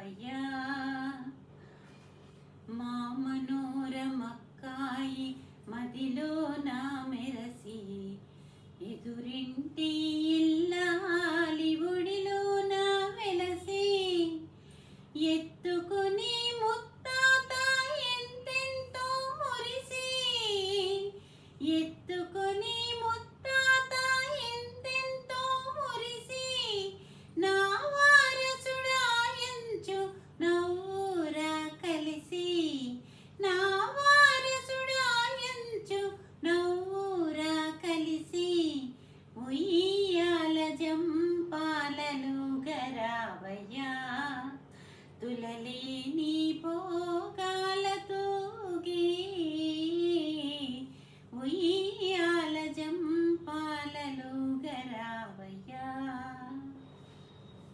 రావయ్యా మా మనోరమక్కాయి మదిలో నా మెరసి. ఎదురింటి ఇల్లాలి ఒడిలో నా ఎత్తుకుని రావయ్యా తులలేని